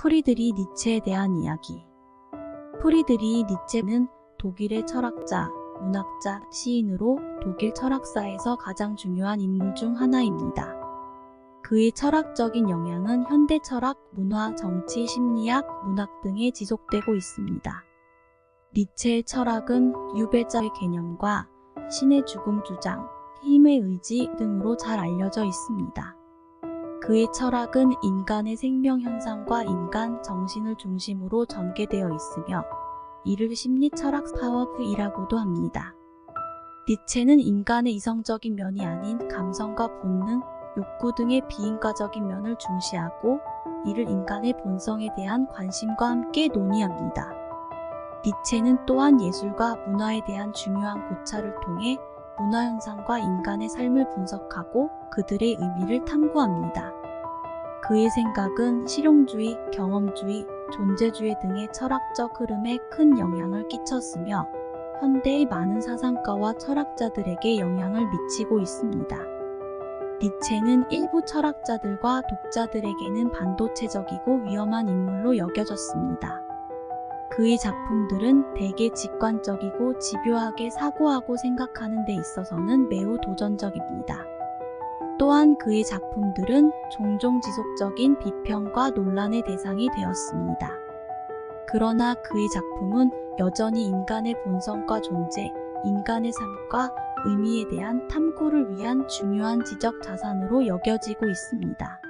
프리드리 니체에 대한 이야기. 프리드리 니체는 독일의 철학자, 문학자, 시인으로 독일 철학사에서 가장 중요한 인물 중 하나입니다. 그의 철학적인 영향은 현대 철학, 문화, 정치, 심리학, 문학 등에 지속되고 있습니다. 니체의 철학은 유배자의 개념과 신의 죽음 주장, 힘의 의지 등으로 잘 알려져 있습니다. 그의 철학은 인간의 생명 현상과 인간 정신을 중심으로 전개되어 있으며 이를 심리 철학 파워프이라고도 합니다. 니체는 인간의 이성적인 면이 아닌 감성과 본능, 욕구 등의 비인과적인 면을 중시하고 이를 인간의 본성에 대한 관심과 함께 논의합니다. 니체는 또한 예술과 문화에 대한 중요한 고찰을 통해 문화 현상과 인간의 삶을 분석하고 그들의 의미를 탐구합니다. 그의 생각은 실용주의, 경험주의, 존재주의 등의 철학적 흐름에 큰 영향을 끼쳤으며 현대의 많은 사상가와 철학자들에게 영향을 미치고 있습니다. 니체는 일부 철학자들과 독자들에게는 반도체적이고 위험한 인물로 여겨졌습니다. 그의 작품들은 대개 직관적이고 집요하게 사고하고 생각하는 데 있어서는 매우 도전적입니다. 또한 그의 작품들은 종종 지속적인 비평과 논란의 대상이 되었습니다. 그러나 그의 작품은 여전히 인간의 본성과 존재, 인간의 삶과 의미에 대한 탐구를 위한 중요한 지적 자산으로 여겨지고 있습니다.